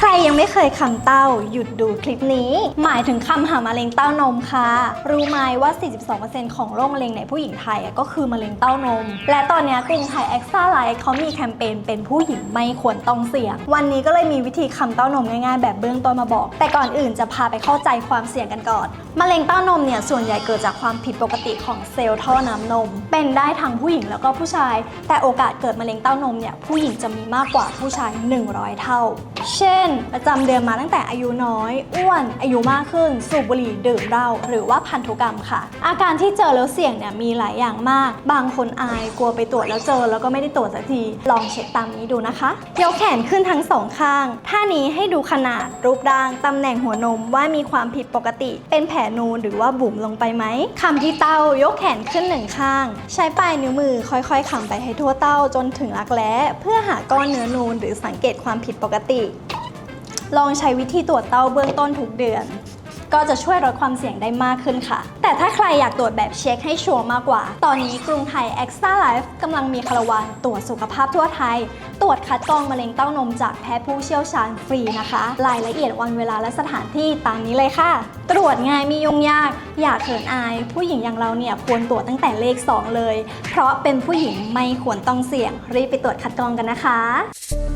ใครยังไม่เคยคำเต้า หยุดดูคลิปนี้ หมายถึงคำหามะเร็งเต้านมค่ะ รู้ไหมว่า 42%ของโรคมะเร็งในผู้หญิงไทยก็คือมะเร็งเต้านม และตอนนี้กรุงไทย e x t r a Life เขามีแคมเปญเป็นผู้หญิงไม่ควรต้องเสี่ยง วันนี้ก็เลยมีวิธีคำเต้านมง่ายๆ แบบเบื้องต้นมาบอก แต่ก่อนอื่นจะพาไปเข้าใจความเสี่ยงกันก่อนมะเร็งเต้านมเนี่ยส่วนใหญ่เกิดจากความผิดปกติของเซลล์ท่อน้ำนม เป็นได้ทั้งผู้หญิงแล้วก็ผู้ชาย แต่โอกาสเกิดมะเร็งเต้านมเนี่ยผู้หญิงจะมีมากกว่าผู้ชาย 100 เท่า เช่นประจำเดือนมาตั้งแต่อายุน้อย อ้วน อายุมากขึ้น สูบบุหรี่ดื่มเหล้าหรือว่าพันธุกรรมค่ะ อาการที่เจอแล้วเสี่ยงเนี่ยมีหลายอย่างมาก บางคนอายกลัวไปตรวจแล้วเจอแล้วก็ไม่ได้ตรวจสักที ลองเช็คตามนี้ดูนะคะยกแขนขึ้นทั้งสองข้างท่านี้ให้ดูขนาดรูปร่างตำแหน่งหัวนมว่ามีความผิดปกติ เป็นแผลนูนหรือว่าบุ๋มลงไปไหมคำที่เต้ายกแขนขึ้นหนึ่งข้าง ใช้ปลายนิ้วมือค่อยๆคำไปให้ทั่วเต้าจนถึงรักแร้เพื่อหาก้อนเนื้อนูนหรือสังเกตความผิดปกติ ลองใช้วิธีตรวจเต้าเบื้องต้นทุกเดือน ก็จะช่วยลดความเสี่ยงได้มากขึ้นค่ะ แต่ถ้าใครอยากตรวจแบบเช็คให้ชัวร์มากกว่า ตอนนี้กรุงไทย Extra Life กำลังมีคารวานตรวจสุขภาพทั่วไทย ตรวจคัดกรองมะเร็งเต้านมจากแพทย์ผู้เชี่ยวชาญฟรีนะคะ รายละเอียดวันเวลาและสถานที่ตามนี้เลยค่ะ ตรวจง่ายมียุ่งยาก อย่าเขินอาย ผู้หญิงอย่างเราเนี่ยควรตรวจตั้งแต่เลข 2 เลย เพราะเป็นผู้หญิงไม่ควรต้องเสี่ยงรีบไปตรวจคัดกรองกันนะคะ